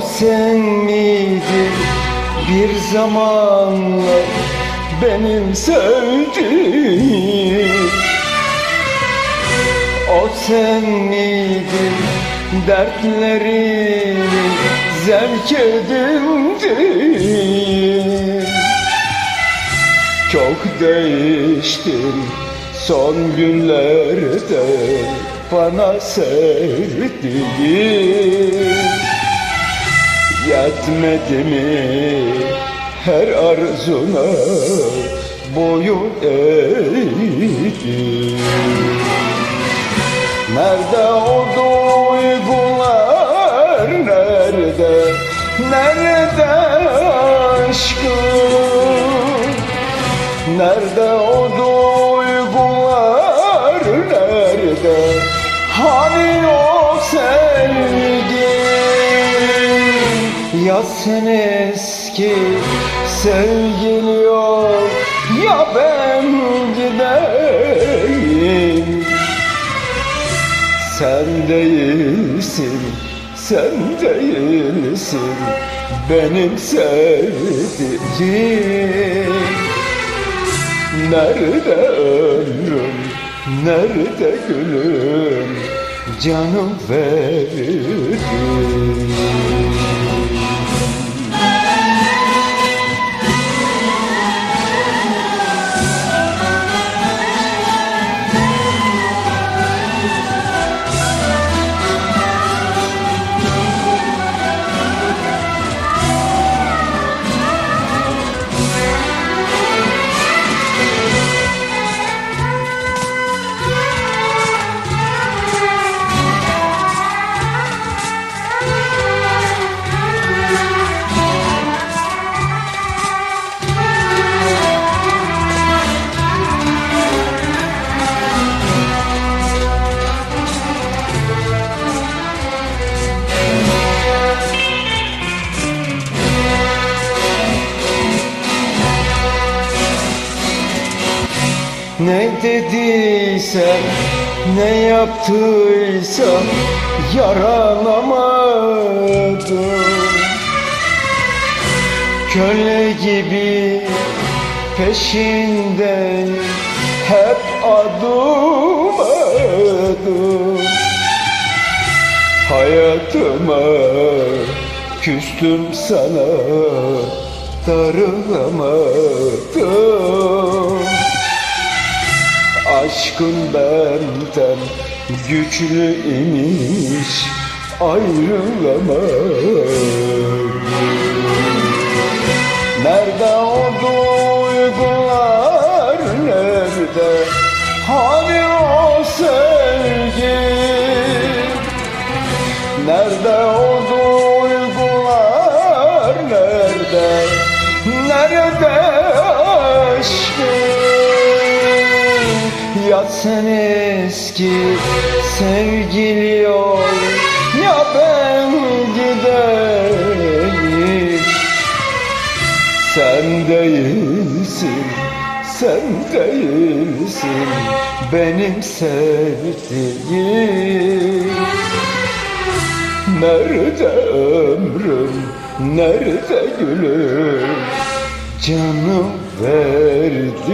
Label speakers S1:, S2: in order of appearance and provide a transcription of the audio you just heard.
S1: sen miydin bir zamanlar benim sevdiğim? O sen miydin dertlerimi zevk edindin Çok değiştin son günlerde bana sevdiğin Yetmedi mi? Her arzuna boyun eğdin Nerede o duygular nerede? Nerede aşkım? Nerede o duygular nerede? Hani o sevgin Ya sen eski sevgin yok Ya ben gideyim. Sen değilsin, sen değilsin benim sevdiğim. Nerede ömrüm, nerede gülüm, canım verdim Ne dediysem, ne yaptıysam yaranamadım Köle gibi peşinden hep adım adım Hayatıma küstüm sana darılamadım Aşkın benden güçlü imiş ayrılamam. Nerede o duygular nerede? Hani o sevgi? Nerede o Ya sen eski sevgili yok Ya ben gideyim. Sen değilsin sen değilsin benim sevdiğim. Nerede ömrüm, nerede gülüm? Canım verdim